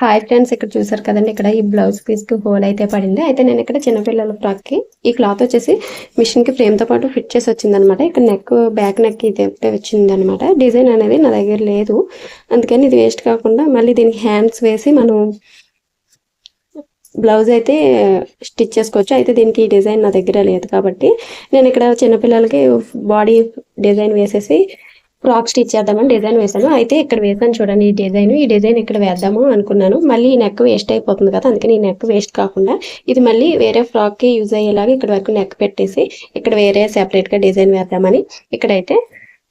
Hi friends ఇక్కడ చూసారు కదండి ఇక్కడ ఈ బ్లౌజ్ పీస్కి హోల్ అయితే పడింది. అయితే నేను ఇక్కడ చిన్నపిల్లల ఫ్రాక్కి ఈ క్లాత్ వచ్చేసి మిషన్కి ఫ్రేమ్తో పాటు ఫిట్ చేసి వచ్చింది అనమాట ఇక్కడ నెక్ బ్యాక్ నెక్ ఇది ఒకటే వచ్చింది అనమాట డిజైన్ అనేది నా దగ్గర లేదు. అందుకని ఇది వేస్ట్ కాకుండా మళ్ళీ దీనికి హ్యాండ్స్ వేసి మనం బ్లౌజ్ అయితే స్టిచ్ చేసుకోవచ్చు. అయితే దీనికి ఈ డిజైన్ నా దగ్గర లేదు కాబట్టి నేను ఇక్కడ చిన్నపిల్లలకి బాడీ డిజైన్ వేసేసి ఫ్రాక్ స్టిచ్ చేద్దామని డిజైన్ వేశాను. అయితే ఇక్కడ వేసాను చూడండి ఈ డిజైన్ ఈ డిజైన్ ఇక్కడ వేద్దాము అనుకున్నాను. మళ్ళీ ఈ నెక్ వేస్ట్ అయిపోతుంది కదా అందుకని ఈ నెక్ వేస్ట్ కాకుండా ఇది మళ్ళీ వేరే ఫ్రాక్కి యూజ్ అయ్యేలాగా ఇక్కడ వరకు నెక్ పెట్టేసి ఇక్కడ వేరే సెపరేట్గా డిజైన్ వేద్దామని ఇక్కడైతే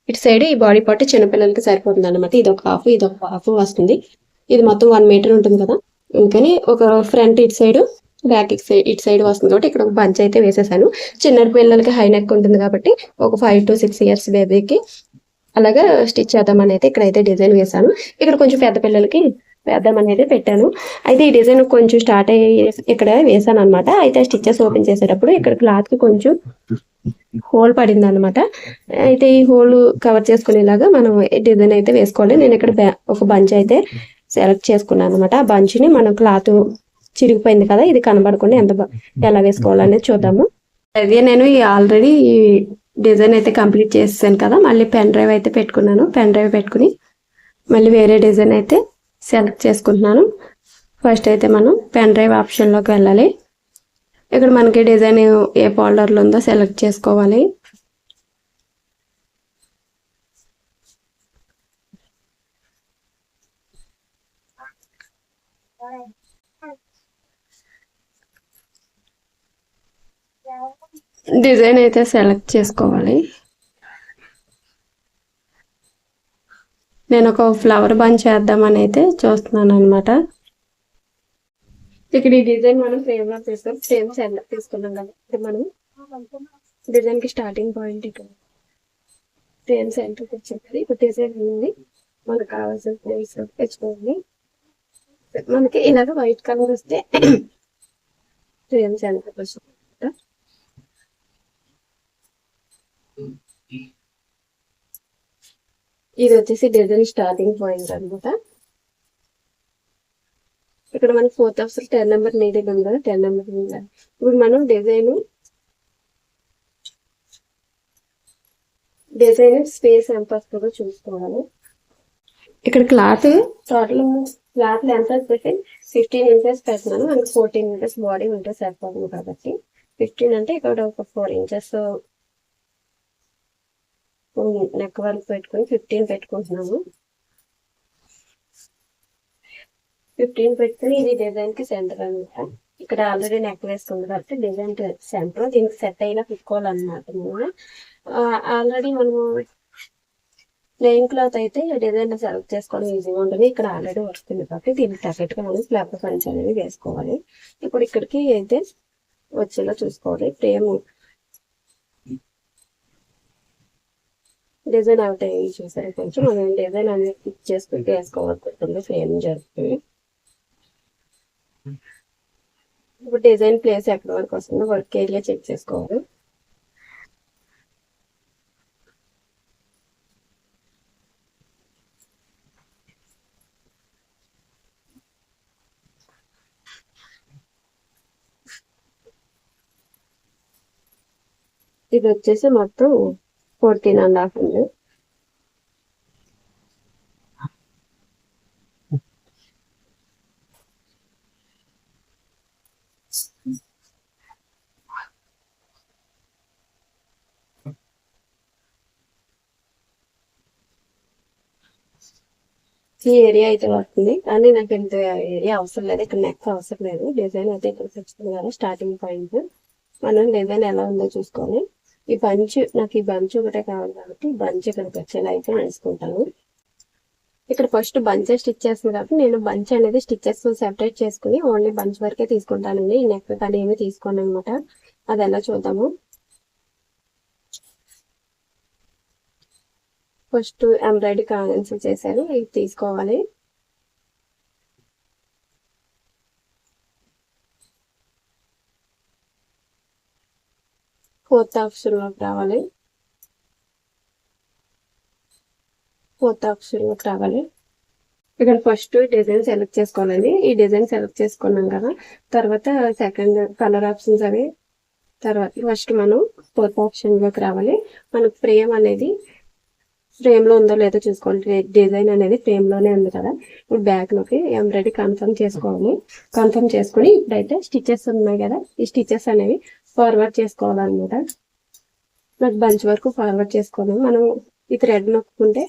ఇటు సైడ్ ఈ బాడీ పార్ట్ చిన్నపిల్లలకి సరిపోతుంది అనమాట ఇది ఒక హాఫ్ ఇది ఒక హాఫ్ వస్తుంది. ఇది మొత్తం వన్ మీటర్ ఉంటుంది కదా. అందుకని ఒక ఫ్రంట్ ఇటు సైడ్ బ్యాక్ ఇటు సైడ్ ఇటు సైడ్ వస్తుంది కాబట్టి ఇక్కడ ఒక బంచ్ అయితే వేసేసాను. చిన్న పిల్లలకి హై నెక్ ఉంటుంది కాబట్టి ఒక ఫైవ్ టు సిక్స్ ఇయర్స్ బేబీకి అలాగా స్టిచ్ చేద్దామని అయితే ఇక్కడైతే డిజైన్ వేసాను ఇక్కడ కొంచెం పెద్ద పిల్లలకి వేద్దామని అయితే పెట్టాను. అయితే ఈ డిజైన్ కొంచెం స్టార్ట్ అయ్యి ఇక్కడ వేసాను అనమాట అయితే స్టిచ్చెస్ ఓపెన్ చేసేటప్పుడు ఇక్కడ క్లాత్కి కొంచెం హోల్ పడింది అనమాట అయితే ఈ హోల్ కవర్ చేసుకునేలాగా మనం డిజైన్ అయితే వేసుకోవాలి. నేను ఇక్కడ ఒక బంచ్ అయితే సెలెక్ట్ చేసుకున్నాను అనమాట ఆ బంచ్ని మనం క్లాత్ చిరిగిపోయింది కదా ఇది కనబడకుండా ఎంత ఎలా వేసుకోవాలనేది చూద్దాము. అదే నేను ఆల్రెడీ ఈ డిజైన్ అయితే కంప్లీట్ చేసాను కదా మళ్ళీ పెన్ డ్రైవ్ అయితే పెట్టుకున్నాను. పెన్ డ్రైవ్ పెట్టుకుని మళ్ళీ వేరే డిజైన్ అయితే సెలెక్ట్ చేసుకుంటున్నాను. ఫస్ట్ అయితే మనం పెన్ డ్రైవ్ ఆప్షన్లోకి వెళ్ళాలి. ఇక్కడ మనకి డిజైన్ ఏ ఫోల్డర్లో ఉందో సెలెక్ట్ చేసుకోవాలి. డిజైన్ అయితే సెలెక్ట్ చేసుకోవాలి నేను ఒక ఫ్లవర్ బంచ్ చేద్దామని అయితే చూస్తున్నాను అనమాట ఇక్కడ ఈ డిజైన్ మనం ఫ్రేమ్లో తీసుకొని ఫ్రేమ్ సెలెక్ట్ తీసుకున్నాం కదా ఇది మనం డిజైన్కి స్టార్టింగ్ పాయింట్ ఇక్కడ ఫ్రేమ్ సెంటర్ వచ్చింది ఇప్పుడు డిజైన్ ఉంది మనకు కావాల్సిన ఫ్రేమ్స్ తెచ్చుకోండి మనకి ఇలాగ వైట్ కలర్ వస్తే ఫ్రేమ్ సెంటర్ వచ్చింది ఇది వచ్చేసి డిజైన్ స్టార్టింగ్ పాయింట్ అనమాట ఇక్కడ మనకి fourth option ten number needed ఉంది కదా టెన్ నెంబర్ ఇప్పుడు మనం డిజైన్ డిజైన్ స్పేస్ ఎంత వస్తుందో చూసుకోవాలి. ఇక్కడ క్లాత్ టోటల్ క్లాత్ లెంత్ వచ్చేసి ఫిఫ్టీన్ ఇంచెస్ పెట్టినాను మనకి ఫోర్టీన్ ఇంచెస్ బాడీ ఉంటే సరిపోతుంది కాబట్టి. ఫిఫ్టీన్ అంటే ఇక్కడ ఒక ఫోర్ ఇంచెస్ నెక్ వరకు పెట్టుకుని ఫిఫ్టీన్ పెట్టుకుంటున్నాము. ఫిఫ్టీన్ పెట్టుకుని ఇది డిజైన్కి సెంటర్ అనమాట ఇక్కడ ఆల్రెడీ నెక్ వేసుకుంది కాబట్టి డిజైన్ సెంటర్ దీనికి సెట్ అయినా పెట్టుకోవాలన్నమాట మనం ఆల్రెడీ మనము ప్లెయిన్ క్లాత్ అయితే డిజైన్ సెలెక్ట్ చేసుకోవడం ఈజీగా ఉంటుంది. ఇక్కడ ఆల్రెడీ వస్తుంది కాబట్టి దీనికి తగ్గట్టు గా మనం స్లాబ్ పంచ్ అనేది వేసుకోవాలి. ఇప్పుడు ఇక్కడికి అయితే వచ్చేలా చూసుకోవాలి. ఫ్రేమ్ డిజైన్ ఒకటి చూసారు కొంచెం మనం డిజైన్ అనేది పిక్ చేసుకుంటే వేసుకోవాలనుకుంటుంది. ఫ్రేమ్ జరుగుతుంది. ఇప్పుడు డిజైన్ ప్లేస్ ఎక్కడి వరకు వస్తుందో వర్క్ ఏరియా చెక్ చేసుకోవాలి. ఇది వచ్చేసి మొత్తం ఫోర్టీన్ అండ్ హాఫ్ ఉంది ఈ ఏరియా అయితే వస్తుంది కానీ నాకు ఇంత ఏరియా అవసరం లేదు. ఇక్కడ నెక్ అవసరం లేదు. డిజైన్ అయితే ఇక్కడ వచ్చింది కదా స్టార్టింగ్ పాయింట్ మనం డిజైన్ ఎలా ఉందో చూసుకోవాలి. ఈ బంచ్ నాకు ఈ బంచ్ ఒకటే కావాలి కాబట్టి బంచ్ ఇక్కడికి వచ్చేలా అయితే వేసుకుంటాను. ఇక్కడ ఫస్ట్ బంచ్ స్టిచ్ చేస్తుంది కాబట్టి నేను బంచ్ అనేది స్టిచ్చెస్ సెపరేట్ చేసుకుని ఓన్లీ బంచ్ వరకే తీసుకుంటానండి. ఈ నెక్ కానీ ఏమి తీసుకోను అనమాట అది ఎలా చూద్దాము. ఫస్ట్ ఎంబ్రాయిడరీ కాన్సల్ చేశాను ఇది తీసుకోవాలి. ఫోర్త్ అక్షరంలోకి రావాలి. ఫోర్త్ అక్షరంలోకి రావాలి. ఇక్కడ ఫస్ట్ డిజైన్ సెలెక్ట్ చేసుకోవాలండి. ఈ డిజైన్ సెలెక్ట్ చేసుకున్నాం కదా తర్వాత సెకండ్ కలర్ ఆప్షన్స్ అవి తర్వాత ఫస్ట్ మనం ఫోర్త్ ఆప్షన్లోకి రావాలి. మనకు ఫ్రేమ్ అనేది ఫ్రేమ్లో ఉందో లేదో చూసుకోవాలి. డిజైన్ అనేది ఫ్రేమ్లోనే ఉంది కదా. ఇప్పుడు బ్యాక్లోకి ఎంబ్రాయిడరీ కన్ఫర్మ్ చేసుకోవాలి. కన్ఫర్మ్ చేసుకుని ఇప్పుడైతే స్టిచెస్ ఉన్నాయి కదా. ఈ స్టిచెస్ అనేవి ఫార్వర్డ్ చేసుకోవాలన్నమాట. నాకు బంచ్ వరకు ఫార్వర్డ్ చేసుకోవాలి. మనం ఈ థ్రెడ్ నొక్కుంటే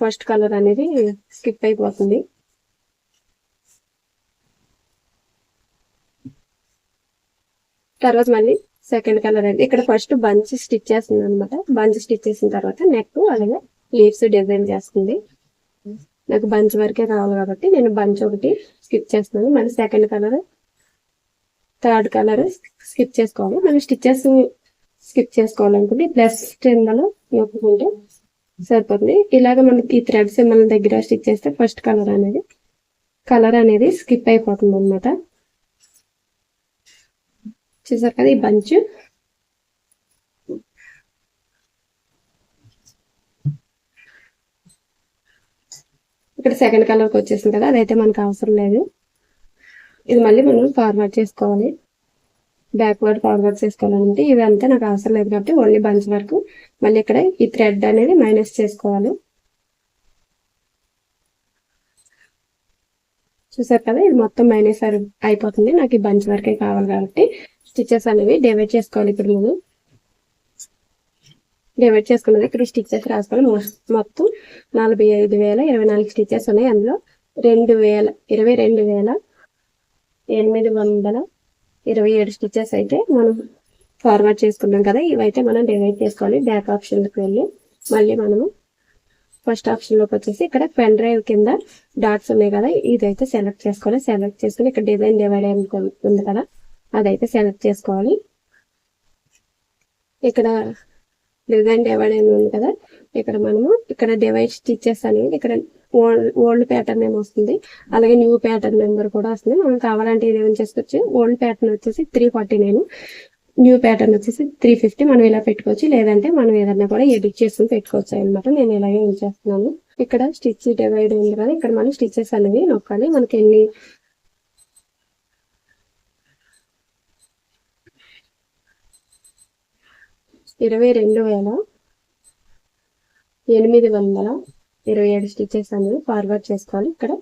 ఫస్ట్ కలర్ అనేది స్కిప్ అయిపోతుంది. తర్వాత మళ్ళీ సెకండ్ కలర్ అనేది ఇక్కడ ఫస్ట్ బంచ్ స్టిచ్ చేస్తుంది అనమాట బంచ్ స్టిచ్ చేసిన తర్వాత నెక్ అలాగే లీవ్స్ డిజైన్ చేస్తుంది. నాకు బంచ్ వరకే కావాలి కాబట్టి నేను బంచ్ ఒకటి స్కిప్ చేస్తున్నాను. మళ్ళీ second colour third colour skip చేసుకోవాలి. మనం స్టిచ్చెస్ స్కిప్ చేసుకోవాలనుకుంటే ప్లస్ టెన్లలో నొక్కుంటే సరిపోతుంది. ఇలాగ మనకి ఈ థ్రెడ్స్ మన దగ్గర స్టిచ్ చేస్తే ఫస్ట్ కలర్ అనేది కలర్ అనేది స్కిప్ అయిపోతుంది అనమాట చూసారు కదా ఈ బంచ్? ఇక్కడ సెకండ్ కలర్కి వచ్చేసింది కదా అదైతే మనకు అవసరం లేదు. ఇది మళ్ళీ మనం ఫార్వర్డ్ చేసుకోవాలి. బ్యాక్వర్డ్ ఫార్వర్డ్ చేసుకోవాలంటే ఇదంతా నాకు అవసరం లేదు కాబట్టి ఓన్లీ బంచ్ వరకు మళ్ళీ ఇక్కడ ఈ థ్రెడ్ అనేది మైనస్ చేసుకోవాలి. చూసారు కదా ఇది మొత్తం మైనస్ అయిపోతుంది. నాకు ఈ బంచ్ వరకే కావాలి కాబట్టి స్టిచ్చెస్ అనేవి డివైడ్ చేసుకోవాలి ఇప్పుడు నేను డివైడ్ చేసుకున్నది ఇక్కడ స్టిచ్చెస్ రాసుకోవాలి. మొత్తం నలభై ఐదు వేల ఇరవై నాలుగు స్టిచెస్ ఉన్నాయి. అందులో రెండు వేల ఇరవై రెండు వేల ఎనిమిది వందల ఇరవై ఏడు స్టిచెస్ అయితే మనం ఫార్వర్డ్ చేసుకున్నాం కదా ఇవైతే మనం డివైడ్ చేసుకోవాలి. బ్యాక్ ఆప్షన్కి వెళ్ళి మళ్ళీ మనము ఫస్ట్ ఆప్షన్లోకి వచ్చేసి ఇక్కడ పెన్ డ్రైవ్ కింద డాట్స్ ఉన్నాయి కదా ఇదైతే సెలెక్ట్ చేసుకోవాలి. సెలెక్ట్ చేసుకుని ఇక్కడ డిజైన్ డివైడ్ ఉంది కదా అదైతే సెలెక్ట్ చేసుకోవాలి. ఇక్కడ డిజైన్ డివైడ్ ఉంది కదా ఇక్కడ మనము ఇక్కడ డివైడ్ స్టిచ్చెస్ అనేవి ఇక్కడ ఓల్డ్ ఓల్డ్ ప్యాటర్న్ ఏమో వస్తుంది. అలాగే న్యూ ప్యాటర్న్ నెంబర్ కూడా వస్తుంది. మనం కావాలంటే ఇది ఏమైనా చేసుకోవచ్చు. ఓల్డ్ ప్యాటర్న్ వచ్చేసి three forty nine new pattern వచ్చేసి త్రీ ఫిఫ్టీ మనం ఇలా పెట్టుకోవచ్చు. లేదంటే మనం ఏదన్నా కూడా ఎడిట్ చేసుకుని పెట్టుకోవచ్చు అనమాట నేను ఇలాగే చేస్తున్నాను. ఇక్కడ స్టిచ్ డివైడ్ ఉంది కదా. ఇక్కడ మనం స్టిచ్చెస్ అనేవి నొక్కాలి. మనకి ఎన్ని ఇరవై రెండు వేల ఎనిమిది వందల ఇరవై ఏడు స్టిచ్చెస్ అనేవి ఫార్వర్డ్ చేసుకోవాలి ఇక్కడ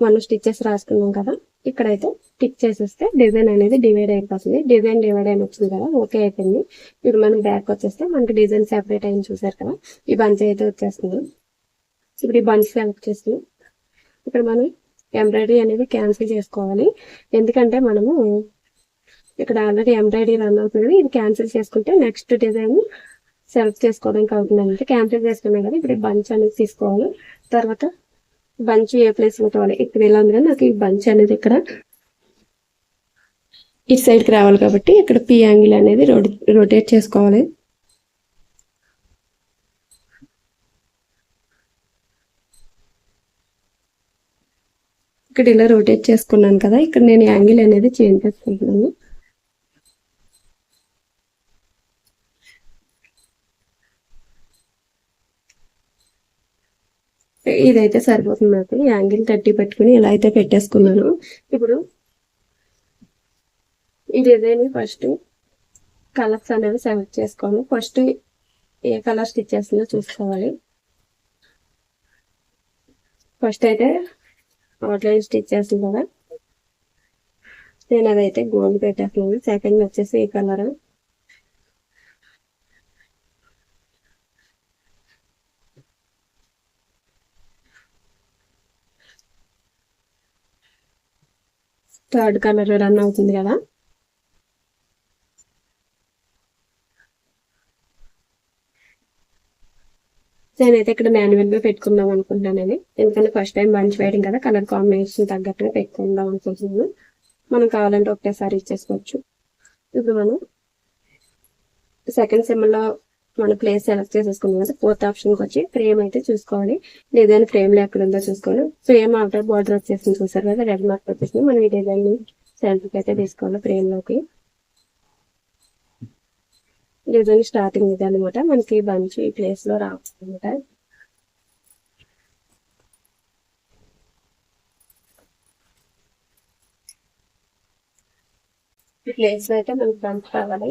మనం స్టిచ్చెస్ రాసుకున్నాం కదా. ఇక్కడైతే టిక్ చేసేస్తే డిజైన్ అనేది డివైడ్ అయిపోతుంది. డిజైన్ డివైడ్ అయిన వచ్చింది కదా ఓకే అయిపోయింది. ఇప్పుడు మనం బ్యాక్ వచ్చేస్తే మనకి డిజైన్ సెపరేట్ అయింది చూసారు కదా. ఈ బంచ్ అయితే వచ్చేస్తుంది. ఇప్పుడు ఈ బంచ్ సెలెక్ట్ చేస్తుంది ఇక్కడ మనం ఎంబ్రాయిడరీ అనేది క్యాన్సిల్ చేసుకోవాలి. ఎందుకంటే మనము ఇక్కడ ఆల్రెడీ ఎంబ్రాయిడరీ రన్ అవుతుంది. ఇది క్యాన్సిల్ చేసుకుంటే నెక్స్ట్ డిజైన్ సెలెక్ట్ చేసుకోవడానికి అవుతుంది క్యాన్సిల్ చేసుకున్నాం కదా ఇప్పుడు బంచ్ అనేది తీసుకోవాలి. తర్వాత బంచ్ ఏ ప్లేస్ పెట్టుకోవాలి ఇక్కడ ఇలా ఉంది కానీ నాకు ఈ బంచ్ అనేది ఇక్కడ ఇటు సైడ్కి రావాలి కాబట్టి ఇక్కడ పి యాంగిల్ అనేది రొటేట్ చేసుకోవాలి. ఇక్కడ ఇలా రొటేట్ చేసుకున్నాను కదా ఇక్కడ నేను యాంగిల్ అనేది చేంజ్ చేసుకుంటున్నాను. ఇదైతే సరిపోతుంది నాకు యాంగిల్ తట్టి పెట్టుకుని ఇలా అయితే పెట్టేసుకున్నాను. ఇప్పుడు ఈ డిజైన్ ఫస్ట్ కలర్స్ అనేవి సెలెక్ట్ చేసుకోను ఫస్ట్ ఏ కలర్ స్టిచ్ చేస్తుందో చూసుకోవాలి. ఫస్ట్ అయితే అవుట్లైన్ స్టిచ్ చేస్తుంది కదా. నేను అదైతే గోల్డ్ పెట్టేస్తున్నాను. సెకండ్ వచ్చేసి ఈ కలర్ థర్డ్ కలర్ రన్ అవుతుంది కదా? నేనైతే ఇక్కడ మాన్యువల్గా పెట్టుకుందాం పెట్టుకుందాం అనుకుంటున్నాను ఎందుకంటే ఫస్ట్ టైం బంచ్ వేయడం కదా కలర్ కాంబినేషన్ తగ్గట్టుగా పెట్టుకుందాం అనుకుంటున్నాను. మనం కావాలంటే ఒకటేసారి ఇచ్చేసుకోవచ్చు. ఇప్పుడు మనం సెకండ్ సెమ్లో మన ప్లేస్ సెలెక్ట్ చేసేసుకున్నాం కదా ఫోర్త్ ఆప్షన్కి వచ్చి ఫ్రేమ్ అయితే చూసుకోవాలి. డిజైన్ ఫ్రేమ్ ఎక్కడ ఉందో చూసుకోవాలి. ఫ్రేమ్ ఆఫ్టర్ బార్డర్ వచ్చేసింది చూసారు కదా రెడ్ మార్క్ వచ్చేసి మనం ఈ డిజైన్ సెల్ఫ్ అయితే తీసుకోవాలి ఫ్రేమ్లోకి డిజైన్ స్టార్టింగ్ ఇది అనమాట మనకి మంచి ఈ ప్లేస్లో రావచ్చు ప్లేస్ ఈ అయితే మనకి బంచ్ కావాలి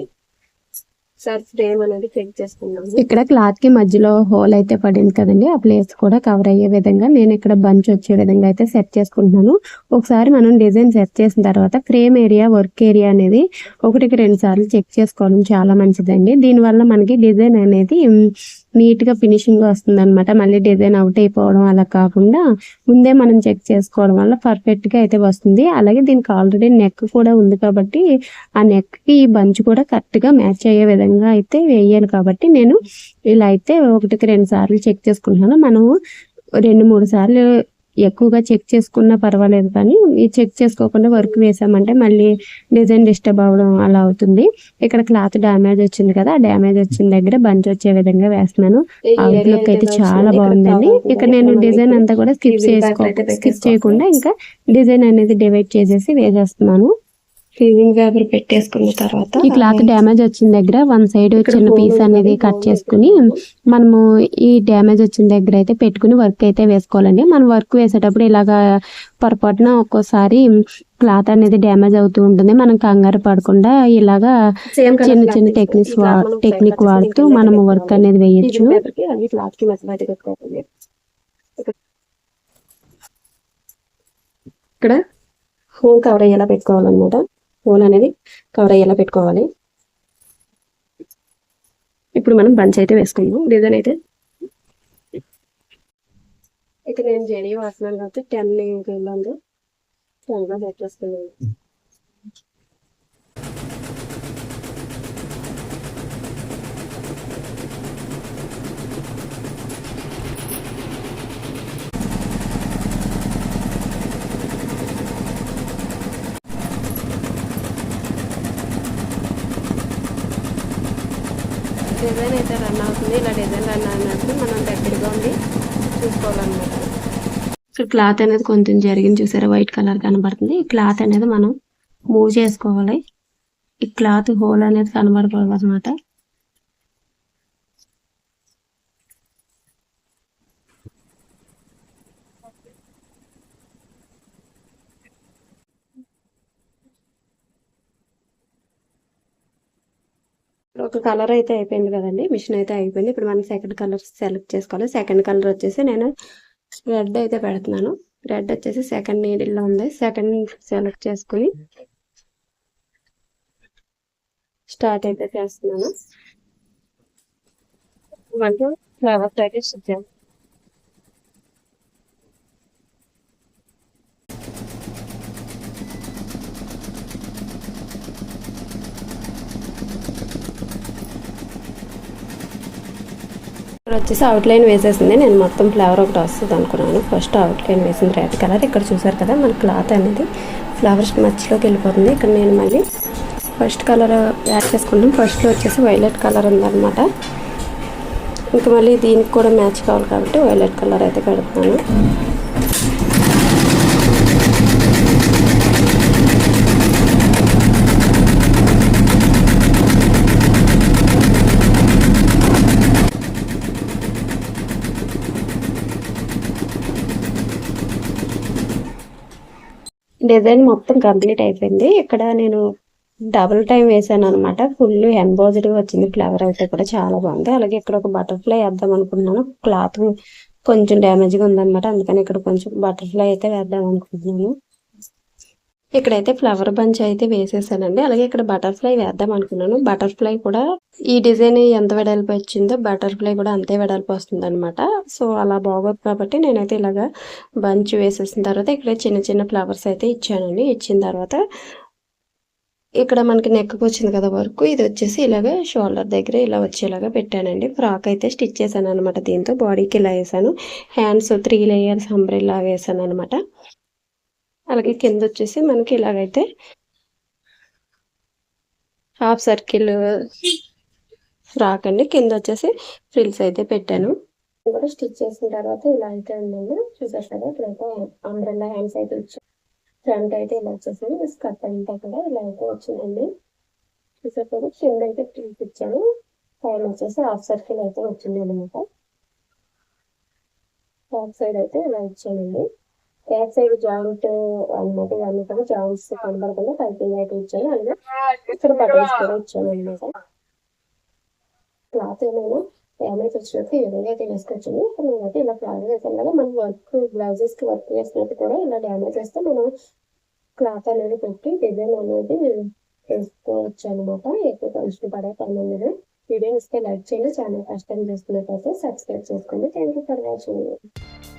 సార్ ఫ్రేమ్ అనేది చెక్ చేసుకున్నాము ఇక్కడ క్లాత్కి మధ్యలో హోల్ అయితే పడింది కదండి. ఆ ప్లేస్ కూడా కవర్ అయ్యే విధంగా నేను ఇక్కడ బంచ్ వచ్చే విధంగా అయితే సెట్ చేసుకుంటున్నాను. ఒకసారి మనం డిజైన్ సెట్ చేసిన తర్వాత ఫ్రేమ్ ఏరియా వర్క్ ఏరియా అనేది ఒకటికి రెండు సార్లు చెక్ చేసుకోవడం చాలా మంచిదండి. దీనివల్ల మనకి డిజైన్ అనేది నీట్గా ఫినిషింగ్ వస్తుంది అనమాట మళ్ళీ డిజైన్ అవుట్ అయిపోవడం అలా కాకుండా ముందే మనం చెక్ చేసుకోవడం వల్ల పర్ఫెక్ట్గా అయితే వస్తుంది. అలాగే దీనికి ఆల్రెడీ నెక్ కూడా ఉంది కాబట్టి ఆ నెక్కి ఈ బంచ్ కూడా కరెక్ట్గా మ్యాచ్ అయ్యే విధంగా అయితే వేయాను కాబట్టి నేను ఇలా అయితే ఒకటికి రెండు సార్లు చెక్ చేసుకుంటున్నాను. మనము రెండు మూడు సార్లు ఎక్కువగా చెక్ చేసుకున్నా పర్వాలేదు కానీ ఈ చెక్ చేసుకోకుండా వర్క్ వేసామంటే మళ్ళీ డిజైన్ డిస్టర్బ్ అవ్వడం అలా అవుతుంది. ఇక్కడ క్లాత్ డ్యామేజ్ వచ్చింది కదా ఆ డ్యామేజ్ వచ్చిన దగ్గర బంచ్ వచ్చే విధంగా వేస్తున్నాను. అవుట్ లుక్ అయితే చాలా బాగుందండి. ఇక్కడ నేను డిజైన్ అంతా కూడా స్కిప్ చేసుకో స్కిప్ చేయకుండా ఇంకా డిజైన్ అనేది డివైడ్ చేసేసి వేసేస్తున్నాను. ఫీజింగ్ పేపర్ పెట్టేసుకున్న తర్వాత ఈ క్లాత్ డ్యామేజ్ వచ్చిన దగ్గర వన్ సైడ్ చిన్న పీస్ అనేది కట్ చేసుకుని మనము ఈ డ్యామేజ్ వచ్చిన దగ్గర అయితే పెట్టుకుని వర్క్ అయితే వేసుకోవాలండి. మనం వర్క్ వేసేటప్పుడు ఇలాగా పొరపాటున ఒక్కోసారి క్లాత్ అనేది డ్యామేజ్ అవుతూ ఉంటుంది. మనం కంగారు పడకుండా ఇలాగా చిన్న చిన్న టెక్నిక్స్ టెక్నిక్ వాడుతూ మనము వర్క్ అనేది వేయొచ్చు. ఇక్కడ హోల్ కవర్ అయ్యేలా పెట్టుకోవాలన్నమాట. హోల్ అనేది కవర్ అయ్యేలా పెట్టుకోవాలి. ఇప్పుడు మనం బంచ్ అయితే వేసుకుందాం. డిజైన్ అయితే ఇక్కడ నేను జెనీ వాడుతున్నాను కాబట్టి టెన్ ఇంకా టెన్గా సెట్ చేసుకున్నాను డిజైన్ అయితే రన్ అవుతుంది ఇలా డిజైన్ రన్ అయినప్పుడు మనం దగ్గరగా ఉండి చూసుకోవాలన్నమాట ఇక్కడ క్లాత్ అనేది కొంచెం జరిగింది చూసారా? వైట్ కలర్ కనబడుతుంది. ఈ క్లాత్ అనేది మనం మూవ్ చేసుకోవాలి. ఈ క్లాత్ హోల్ అనేది కనబడకూడదు అనమాట ఒక కలర్ అయితే అయిపోయింది కదండి. మిషన్ అయితే అయిపోయింది. ఇప్పుడు మనం సెకండ్ కలర్ సెలెక్ట్ చేసుకోవాలి. సెకండ్ కలర్ వచ్చేసి నేను రెడ్ అయితే పెడుతున్నాను. రెడ్ వచ్చేసి సెకండ్ నీడిల్లో ఉంది. సెకండ్ సెలెక్ట్ చేసుకుని స్టార్ట్ అయితే చేస్తున్నాను. ఫ్లవర్స్ అయితే స్టిచ్ ఇక్కడ వచ్చేసి అవుట్ లైన్ వేసేసింది. నేను మొత్తం ఫ్లవర్ ఒకటి వస్తుంది అనుకున్నాను. ఫస్ట్ అవుట్ లైన్ వేసింది రెడ్ కలర్ ఇక్కడ చూసారు కదా మన క్లాత్ అనేది ఫ్లవర్స్ మధ్యలోకి వెళ్ళిపోతుంది. ఇక్కడ నేను మళ్ళీ ఫస్ట్ కలర్ యాడ్ చేసుకుంటాం ఫస్ట్లో వచ్చేసి వైలెట్ కలర్ ఉందన్నమాట. ఇంకా మళ్ళీ దీనికి కూడా మ్యాచ్ కావాలి కాబట్టి వైలెట్ కలర్ అయితే పెడుతున్నాను. డిజైన్ మొత్తం కంప్లీట్ అయిపోయింది. ఇక్కడ నేను డబుల్ టైం వేసాను అనమాట ఫుల్ ఎంబోజరీ వచ్చింది. ఫ్లవర్ అయితే కూడా చాలా బాగుంది. అలాగే ఇక్కడ ఒక బటర్ఫ్లై వేద్దాం అనుకుంటున్నాను. క్లాత్ కొంచెం డ్యామేజ్గా ఉందన్నమాట. అందుకని ఇక్కడ కొంచెం బటర్ఫ్లై అయితే వేద్దాం అనుకుంటున్నాను. ఇక్కడైతే ఫ్లవర్ బంచ్ అయితే వేసేసానండి. అలాగే ఇక్కడ బటర్ఫ్లై వేద్దాం అనుకున్నాను. బటర్ఫ్లై కూడా ఈ డిజైన్ ఎంత వెడల్పు వచ్చిందో బటర్ఫ్లై కూడా అంతే వెడల్పు వస్తుంది అనమాట సో అలా బాగోదు కాబట్టి నేనైతే ఇలాగా బంచ్ వేసేసిన తర్వాత ఇక్కడ చిన్న చిన్న ఫ్లవర్స్ అయితే ఇచ్చానండి. ఇచ్చిన తర్వాత ఇక్కడ మనకి నెక్కకు వచ్చింది కదా వర్క్. ఇది వచ్చేసి ఇలాగ షోల్డర్ దగ్గర ఇలా వచ్చేలాగా పెట్టానండి. ఫ్రాక్ అయితే స్టిచ్ చేశాను అనమాట దీంతో. బాడీకి ఇలా వేసాను. హ్యాండ్స్ త్రీ లేయర్స్ అంబ్రెల్లా వేసాను అనమాట అలాగే కింద వచ్చేసి మనకి ఇలాగైతే హాఫ్ సర్కిల్ ఫ్రాక్ అండి కింద వచ్చేసి ఫ్రిల్స్ అయితే పెట్టాను. కూడా స్టిచ్ చేసిన తర్వాత ఇలా అయితే ఉందండి. చూసారు కదా ఇప్పుడైతే అంబ్రెల్లా హ్యాండ్స్ అయితే వచ్చాయి. ఫ్రంట్ అయితే ఇలా వచ్చేసింది. స్కర్ట్ అంతా కూడా ఇలా అయితే వచ్చిందండి. చూసారు కదా కింద అయితే ఫ్రిల్స్ ఇచ్చాను. పైన వచ్చేసి హాఫ్ సర్కిల్ అయితే వచ్చింది అనమాట టాప్ సైడ్ అయితే ఇలా ఇచ్చానండి. బ్యాక్ సైడ్ జాయింట్ అన్నమాట ఇవన్నీ కూడా జాయింట్స్ కనబడకుండా పైపింగ్ అయితే ఇచ్చాను. అలాగే ఇక్కడ బటన్స్ కూడా ఇచ్చాను అనమాట క్లాత్ ఏమైనా డ్యామేజ్ వచ్చినట్టు ఈ విధంగా అయితే వేసుకోవచ్చును నేనైతే ఇలా ఫ్లాగ్ వేసాను కదా మనం వర్క్ బ్లౌజెస్కి వర్క్ చేసినట్టు కూడా ఇలా డ్యామేజ్ వేస్తే మనం క్లాత్ అనేది పెట్టి డిజైన్ అనేది వేసుకోవచ్చు అనమాట ఎక్కువ కలిసి పడే పని ఉండదు వీడియో ఇస్తే లైక్ చేయండి ఛానల్ ఫస్ట్ టైం చూస్తున్నట్టయితే సబ్స్క్రైబ్ చేసుకోండి. Thank you for watching